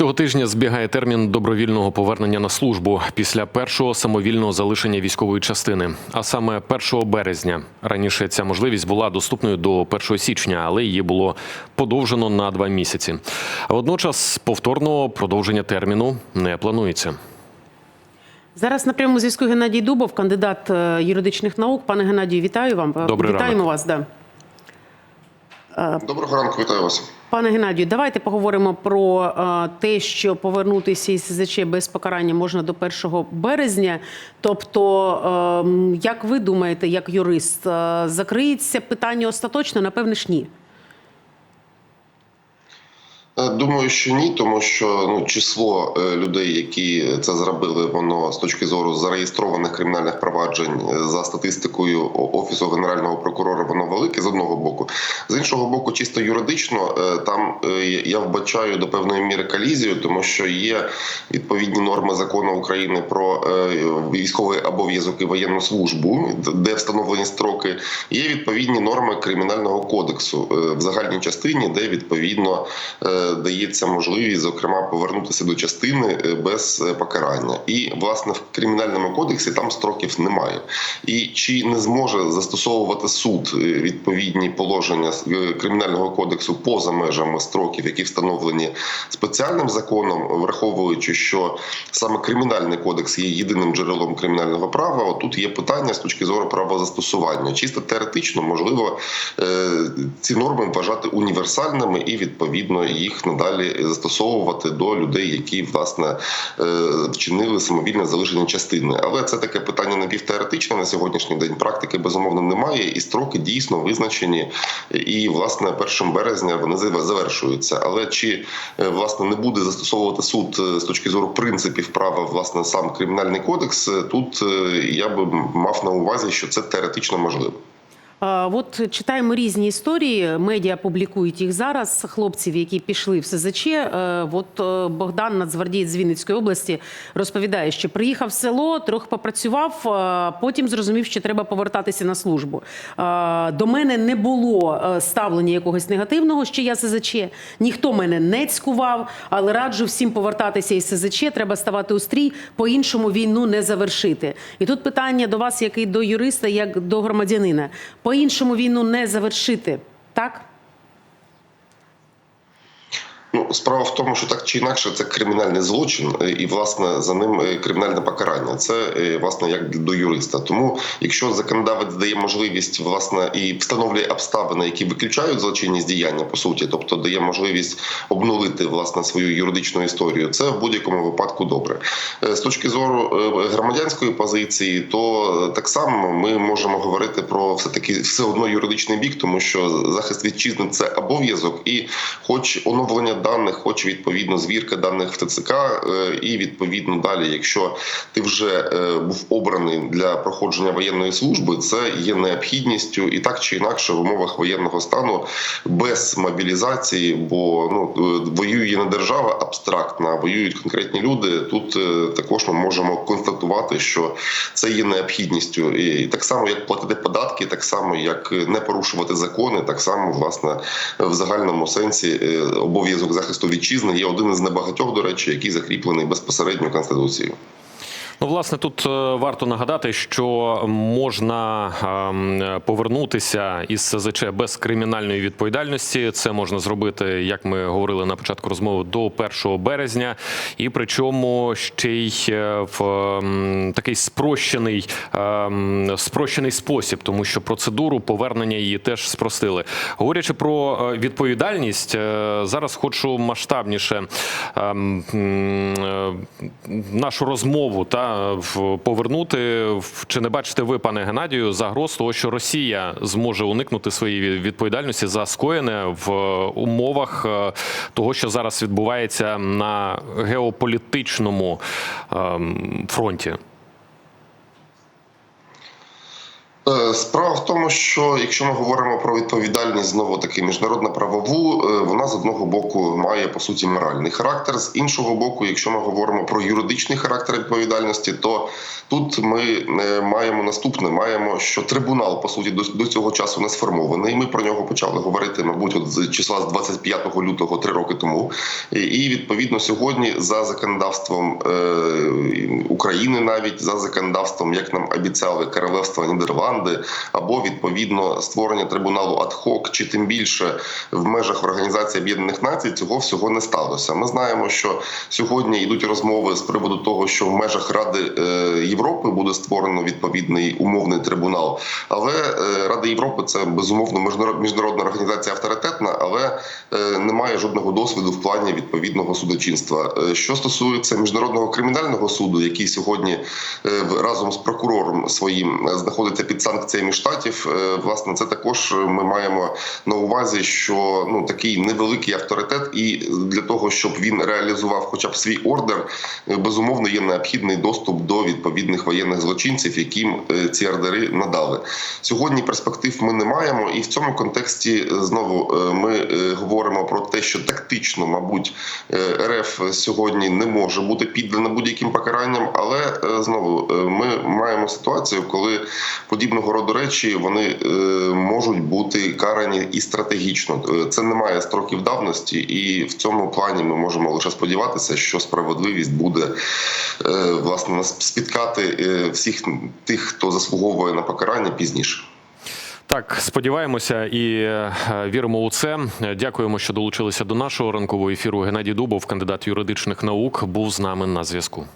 Цього тижня збігає термін добровільного повернення на службу після першого самовільного залишення військової частини, а саме 1 березня. Раніше ця можливість була доступною до 1 січня, але її було подовжено на два місяці. А Водночас повторного продовження терміну не планується. Зараз на прямому зв'язку Геннадій Дубов, кандидат е, юридичних наук. Пане Геннадію, вітаю вам. Добрий Вітаємо ранок. вас. Да. Доброго ранку, вітаю вас. Пане Геннадію, давайте поговоримо про е, те, що повернутися із СЗЧ без покарання можна до 1 березня. Тобто, е, як ви думаєте, як юрист, е, закриється питання остаточно? Напевне ж ні. Е, Думаю, що ні, тому що ну число е, людей, які це зробили, воно з точки зору зареєстрованих кримінальних проваджень е, за статистикою офісу генерального прокурора, воно велике з одного боку. З іншого боку, чисто юридично, там я вбачаю до певної міри колізію, тому що є відповідні норми закону України про військовий обов'язок і воєнну службу, де встановлені строки. Є відповідні норми кримінального кодексу в загальній частині, де відповідно дається можливість, зокрема, повернутися до частини е, без е, покарання. І власне в кримінальному кодексі там строків немає. І чи не зможе застосовувати суд е, відповідні положення кримінального кодексу поза межами строків, які встановлені спеціальним законом, враховуючи, що саме кримінальний кодекс є єдиним джерелом кримінального права. Отут є питання з точки зору правозастосування. Чисто теоретично можливо ці норми вважати універсальними і відповідно їх надалі застосовувати до людей, які власне е, вчинили самовільне залишення частини. Але це таке питання напівтеоретичне на сьогоднішній день. Практики безумовно немає, і строки дійсно визначені. І власне 1 березня вони зав- завершуються. Але чи е, власне не буде застосовувати суд е, з точки зору принципів права, власне, сам кримінальний кодекс, тут я би мав на увазі, що це теоретично можливо. От читаємо різні історії. Медіа публікують їх зараз. Хлопців, які пішли в СЗЧ. Е, От е, Богдан Нацгвардієць з Вінницької області розповідає, що приїхав в село, трохи попрацював, е, потім зрозумів, що треба повертатися на службу. До мене не було ставлення якогось негативного, що я СЗЧ. Ніхто мене не цькував, але раджу всім повертатися із СЗЧ. Треба ставати у стрій, по-іншому війну не завершити. І тут питання до вас, як і до юриста, як до громадянина. По-іншому війну не завершити, так? Ну, справа в тому, що так чи інакше це кримінальний злочин, е, і власне за ним е, кримінальне покарання. Це е, власне як до юриста. Тому, якщо законодавець дає можливість власне і встановлює обставини, які виключають злочинність діяння, по суті, тобто дає можливість обнулити власне свою юридичну історію, це в будь-якому випадку добре. З точки зору громадянської позиції, то так само ми можемо говорити про все таки все одно юридичний бік, тому що захист вітчизни це обов'язок, і хоч оновлення даних, хоч відповідно звірка даних в ТЦК, е, і відповідно далі, якщо ти вже е, був обраний для проходження воєнної служби, це є необхідністю і так чи інакше в умовах воєнного стану без мобілізації, бо ну е, воює не держава абстрактна, воюють конкретні люди. Тут також ми можемо констатувати, що це є необхідністю, і так само як платити податки, так само як не порушувати закони, так само власне в загальному сенсі обов'язок захисту вітчизни є один із небагатьох, до речі, який закріплений безпосередньо конституцією. Ну, власне, тут е, варто нагадати, що можна ем, повернутися із СЗЧ без кримінальної відповідальності. Це можна зробити, як ми говорили на початку розмови, до 1 березня, і причому ще й е, в ем, такий спрощений, ем, спрощений спосіб, тому що процедуру повернення її теж спростили. Говорячи про е, відповідальність, зараз хочу масштабніше нашу розмову та в- повернути. Чи не бачите ви, пане Геннадію, загроз того, що Росія зможе уникнути своєї відповідальності за скоєне в умовах е, того, що зараз відбувається на геополітичному ем, фронті? Справа в тому, що якщо ми говоримо про відповідальність знову таки міжнародно правову, е, вона з одного боку має по суті моральний характер. З іншого боку, якщо ми говоримо про юридичний характер відповідальності, то тут ми е, маємо наступне: маємо, що трибунал по суті до, цього часу не сформований. Ми про нього почали говорити, мабуть, от з числа з 25 лютого три роки тому. І, відповідно сьогодні за законодавством е, України, навіть за законодавством, як нам обіцяли Королевство Нідерланди, або відповідно створення трибуналу адхок, чи тим більше в межах Організації Об'єднаних Націй цього всього не сталося. Ми знаємо, що сьогодні йдуть розмови з приводу того, що в межах Ради е, Європи буде створено відповідний умовний трибунал. Але е, Рада Європи це безумовно міжнародна організація авторитетна, але е, немає жодного досвіду в плані відповідного судочинства. Що стосується міжнародного кримінального суду, який сьогодні разом з прокурором своїм знаходиться під санкціями штатів, е, власне, це також ми маємо на увазі, що ну такий невеликий авторитет, і для того, щоб він реалізував, хоча б свій ордер, е, безумовно є необхідний доступ до відповідних воєнних злочинців, яким е, ці ордери надали. Сьогодні перспектив ми не маємо, і в цьому контексті знову ми говоримо про те, що тактично, мабуть, РФ сьогодні не може бути піддана будь-яким покаранням, але знову ми маємо ситуацію, коли подібного роду речі вони е, можуть бути карані і стратегічно. Е, Це не має строків давності, і в цьому плані ми можемо лише сподіватися, що справедливість буде е, власне спіткати всіх тих, хто заслуговує на покарання пізніше. Так, сподіваємося і віримо у це. Дякуємо, що долучилися до нашого ранкового ефіру. Геннадій Дубов, кандидат юридичних наук, був з нами на зв'язку.